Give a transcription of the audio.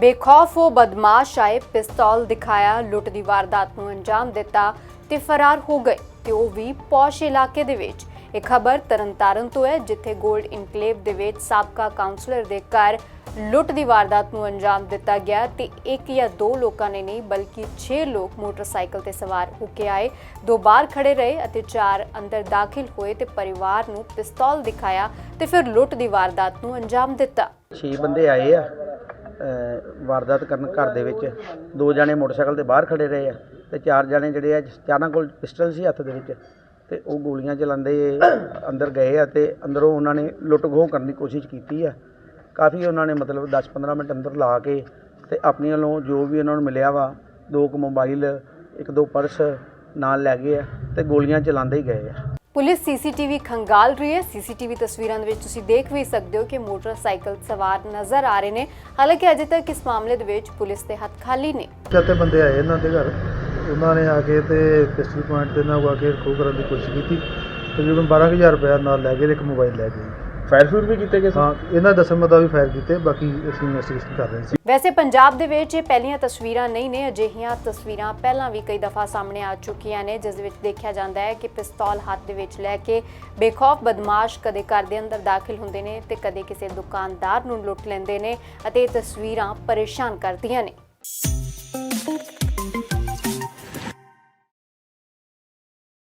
ਬੇਖੌਫ ਉਹ ਬਦਮਾਸ਼ ਆਏ, ਪਿਸਤੌਲ ਦਿਖਾਇਆ, ਲੁੱਟ ਦੀ ਵਾਰਦਾਤ ਨੂੰ ਅੰਜਾਮ ਦਿੱਤਾ ਤੇ ਫਰਾਰ ਹੋ ਗਏ ਤੇ ਉਹ ਵੀ ਪੌਸ਼ ਇਲਾਕੇ ਦੇ ਵਿੱਚ। ਇਹ ਖਬਰ ਤਰਨਤਾਰਨ ਤੋਂ ਹੈ, ਜਿੱਥੇ 골ਡ ਇਨਕਲੇਵ ਦੇ ਵਿੱਚ ਸਾਬਕਾ ਕਾਉਂਸਲਰ ਦੇ ਘਰ ਲੁੱਟ ਦੀ ਵਾਰਦਾਤ ਨੂੰ ਅੰਜਾਮ ਦਿੱਤਾ ਗਿਆ ਤੇ ਇੱਕ ਜਾਂ ਦੋ ਲੋਕਾਂ ਨੇ ਨਹੀਂ, ਬਲਕਿ 6 ਲੋਕ ਮੋਟਰਸਾਈਕਲ ਤੇ ਸਵਾਰ ਹੋ ਕੇ ਆਏ। ਦੋ ਬਾਹਰ ਖੜੇ ਰਹੇ ਅਤੇ ਚਾਰ ਅੰਦਰ ਦਾਖਲ ਹੋਏ ਤੇ ਪਰਿਵਾਰ ਨੂੰ ਪਿਸਤੌਲ ਦਿਖਾਇਆ ਤੇ ਫਿਰ ਲੁੱਟ ਦੀ ਵਾਰਦਾਤ ਨੂੰ ਅੰਜਾਮ ਦਿੱਤਾ। ਛੇ ਬੰਦੇ ਆਏ ਆ। ਵਾਰਦਾਤ ਕਰਨ ਘਰ ਦੇ ਵਿੱਚ ਦੋ ਜਣੇ ਮੋਟਰਸਾਈਕਲ ਤੇ ਬਾਹਰ ਖੜੇ ਰਹੇ ਆ ਤੇ ਚਾਰ ਜਣੇ ਜਿਹੜੇ ਆ ਚਾਰਾਂ ਕੋਲ ਪਿਸਟਲ ਸੀ ਹੱਥ ਦੇ ਵਿੱਚ ਤੇ ਉਹ ਗੋਲੀਆਂ ਚਲਾਉਂਦੇ ਅੰਦਰ ਗਏ ਆ ਤੇ ਅੰਦਰੋਂ ਉਹਨਾਂ ਨੇ ਲੁੱਟ ਖੋਹ ਕਰਨ ਦੀ ਕੋਸ਼ਿਸ਼ ਕੀਤੀ ਆ। ਕਾਫੀ ਉਹਨਾਂ ਨੇ ਮਤਲਬ 10-15 ਮਿੰਟ ਅੰਦਰ ਲਾ ਕੇ ਤੇ ਆਪਣੀਆਂ ਵੱਲੋਂ ਜੋ ਵੀ ਉਹਨਾਂ ਨੂੰ ਮਿਲਿਆ ਵਾ, ਦੋ ਕੁ ਮੋਬਾਈਲ, ਇੱਕ ਦੋ ਪਰਸ ਨਾਲ ਲੈ ਗਏ ਆ ਤੇ ਗੋਲੀਆਂ ਚਲਾਉਂਦੇ ਹੀ ਗਏ ਆ। ਪੁਲਿਸ ਸੀਸੀਟੀਵੀ ਖੰਗਾਲ ਰਹੀ ਹੈ। ਸੀਸੀਟੀਵੀ ਤਸਵੀਰਾਂ ਦੇ ਵਿੱਚ ਤੁਸੀਂ ਦੇਖ ਵੀ ਸਕਦੇ ਹੋ ਕਿ ਮੋਟਰਸਾਈਕਲ ਸਵਾਰ ਨਜ਼ਰ ਆ ਰਹੇ ਨੇ। ਹਾਲਾਂਕਿ ਅਜੇ ਤੱਕ ਇਸ ਮਾਮਲੇ ਦੇ ਵਿੱਚ ਪੁਲਿਸ ਦੇ ਹੱਥ ਖਾਲੀ ਨੇ। ਜੱਤੇ ਬੰਦੇ ਆਏ ਇਹਨਾਂ ਦੇ ਘਰ? ਉਹਨਾਂ ਨੇ ਆ ਕੇ ਤੇ ਪਿਸਟਲ ਪੁਆਇੰਟ ਤੇ ਨਾਲ ਆ ਕੇ ਖੋਹ ਕਰਨ ਦੀ ਕੋਸ਼ਿਸ਼ ਕੀਤੀ। ਤਕਰੀਬਨ 12000 ਰੁਪਏ ਨਾਲ ਲੈ ਗਏ ਤੇ ਇੱਕ ਮੋਬਾਈਲ ਲੈ ਗਏ। ਫਾਇਰ ਫੂਡ ਵੀ ਕੀਤੇ ਗਏ ਸੀ? ਹਾਂ ਇਹਨਾਂ ਦੱਸਣ ਮੁਤਾਬਿਕ ਫਾਇਰ ਕੀਤੇ ਬਾਕੀ ਅਸੀਂ ਇਨਵੈਸਟੀਗੇਸ਼ਨ ਕਰ ਰਹੇ ਸੀ। ਵੈਸੇ ਪੰਜਾਬ ਦੇ ਵਿੱਚ ਇਹ ਪਹਿਲੀਆਂ ਤਸਵੀਰਾਂ ਨਹੀਂ ਨੇ ਅਜਿਹੀਆਂ ਤਸਵੀਰਾਂ ਪਹਿਲਾਂ ਵੀ ਕਈ ਦਫਾ ਸਾਹਮਣੇ ਆ ਚੁੱਕੀਆਂ ਨੇ ਜਿਸ ਵਿੱਚ ਦੇਖਿਆ ਜਾਂਦਾ ਹੈ ਕਿ ਪਿਸਤੌਲ ਹੱਥ ਦੇ ਵਿੱਚ ਲੈ ਕੇ ਬੇਖੌਫ ਬਦਮਾਸ਼ ਕਦੇ ਘਰ ਦੇ ਅੰਦਰ ਦਾਖਲ ਹੁੰਦੇ ਨੇ ਤੇ ਕਦੇ ਕਿਸੇ ਦੁਕਾਨਦਾਰ ਨੂੰ ਲੁੱਟ ਲੈਂਦੇ ਨੇ ਅਤੇ ਇਹ ਤਸਵੀਰਾਂ ਪਰੇਸ਼ਾਨ ਕਰਦੀਆਂ ਨੇ।